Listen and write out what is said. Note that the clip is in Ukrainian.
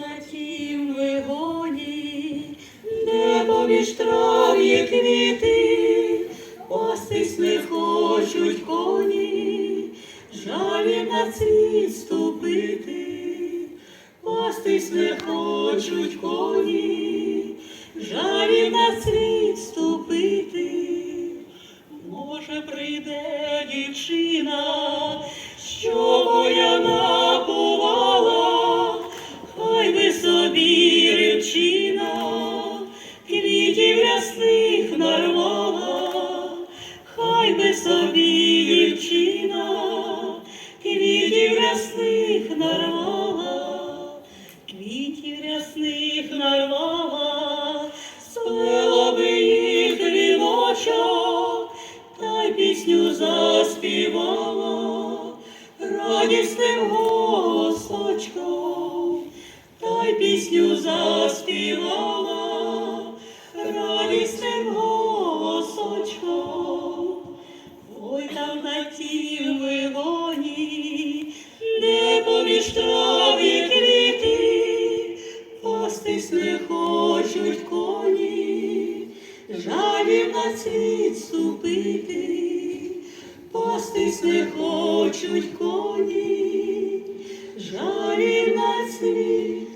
на тім вигоні, де поміж трав'ї квіти, пастись не хочуть коні, жалі на світ ступити, пастись не хочуть коні, жалі на світ ступити, може, прийде дівчина. Собі дівчина, квітів рясних нарвала, квітів рясних нарвала, сплело би їх віночок, та й пісню заспівала радісним голосочком, та й пісню заспівала радісним голосочком. Поміж квіти, пастись не хочуть коні, жалів на світ ступити, пастись не хочуть коні, жалів на світ